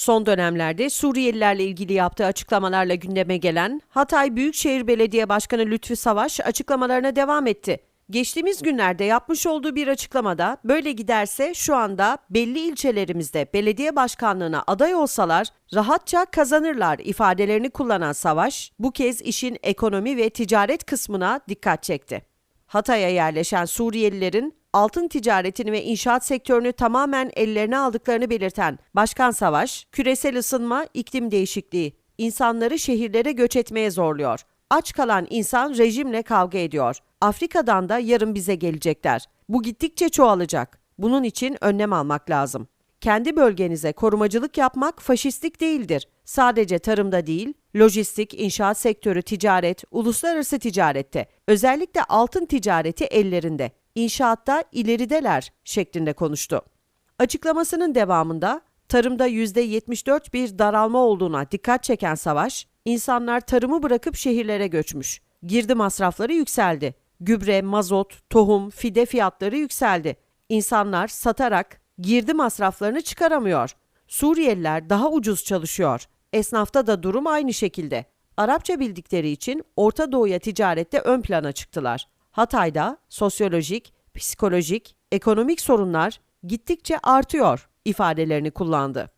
Son dönemlerde Suriyelilerle ilgili yaptığı açıklamalarla gündeme gelen Hatay Büyükşehir Belediye Başkanı Lütfü Savaş açıklamalarına devam etti. Geçtiğimiz günlerde yapmış olduğu bir açıklamada böyle giderse şu anda belli ilçelerimizde belediye başkanlığına aday olsalar rahatça kazanırlar ifadelerini kullanan Savaş bu kez işin ekonomi ve ticaret kısmına dikkat çekti. Hatay'a yerleşen Suriyelilerin altın ticaretini ve inşaat sektörünü tamamen ellerine aldıklarını belirten Başkan Savaş, küresel ısınma, iklim değişikliği insanları şehirlere göç etmeye zorluyor. Aç kalan insan rejimle kavga ediyor. Afrika'dan da yarın bize gelecekler. Bu gittikçe çoğalacak. Bunun için önlem almak lazım. Kendi bölgenize korumacılık yapmak faşistlik değildir. Sadece tarımda değil, lojistik, inşaat sektörü, ticaret, uluslararası ticarette, özellikle altın ticareti ellerinde. İnşaatta ilerideler şeklinde konuştu. Açıklamasının devamında tarımda %74 bir daralma olduğuna dikkat çeken Savaş, insanlar tarımı bırakıp şehirlere göçmüş. Girdi masrafları yükseldi. Gübre, mazot, tohum, fide fiyatları yükseldi. İnsanlar satarak girdi masraflarını çıkaramıyor. Suriyeliler daha ucuz çalışıyor. Esnafta da durum aynı şekilde. Arapça bildikleri için Orta Doğu'ya ticarette ön plana çıktılar. Hatay'da sosyolojik, psikolojik, ekonomik sorunlar gittikçe artıyor ifadelerini kullandı.